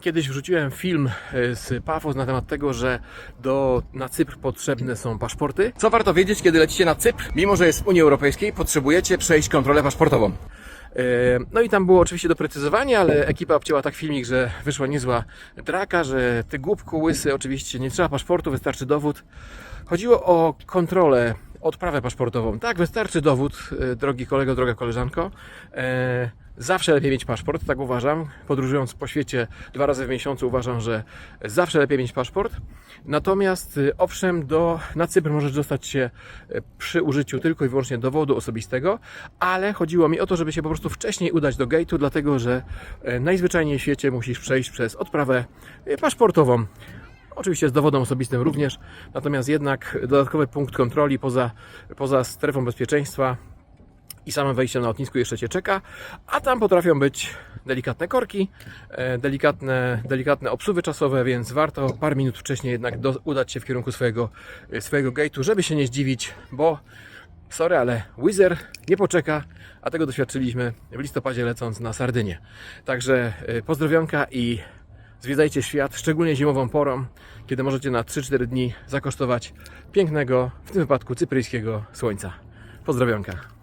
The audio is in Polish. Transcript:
Kiedyś wrzuciłem film e, z Pafos na temat tego, że do, na Cypr potrzebne są paszporty. Co warto wiedzieć, kiedy lecicie na Cypr? Mimo, że jest w Unii Europejskiej, potrzebujecie przejść kontrolę paszportową. E, No i tam było oczywiście doprecyzowanie, ale ekipa obcięła tak filmik, że wyszła niezła draka, że ty głupku łysy, oczywiście nie trzeba paszportu, wystarczy dowód. Chodziło o kontrolę, odprawę paszportową. Tak, wystarczy dowód, e, drogi kolego, droga koleżanko. E, Zawsze lepiej mieć paszport, tak uważam. Podróżując po świecie dwa razy w miesiącu uważam, że zawsze lepiej mieć paszport. Natomiast y, owszem, do, na Cypr możesz dostać się y, przy użyciu tylko i wyłącznie dowodu osobistego, ale chodziło mi o to, żeby się po prostu wcześniej udać do gate'u, dlatego że y, najzwyczajniej w świecie musisz przejść przez odprawę y, paszportową. Oczywiście z dowodem osobistym również, natomiast jednak dodatkowy punkt kontroli poza, poza strefą bezpieczeństwa i samym wejściem na lotnisku jeszcze Cię czeka, a tam potrafią być delikatne korki, e, delikatne, delikatne obsuwy czasowe, więc warto parę minut wcześniej jednak do, udać się w kierunku swojego, e, swojego gate'u, żeby się nie zdziwić, bo sorry, ale Wizzer nie poczeka, a tego doświadczyliśmy w listopadzie lecąc na Sardynię. Także e, pozdrowionka i zwiedzajcie świat, szczególnie zimową porą, kiedy możecie na 3-4 dni zakosztować pięknego, w tym wypadku cypryjskiego słońca. Pozdrowionka.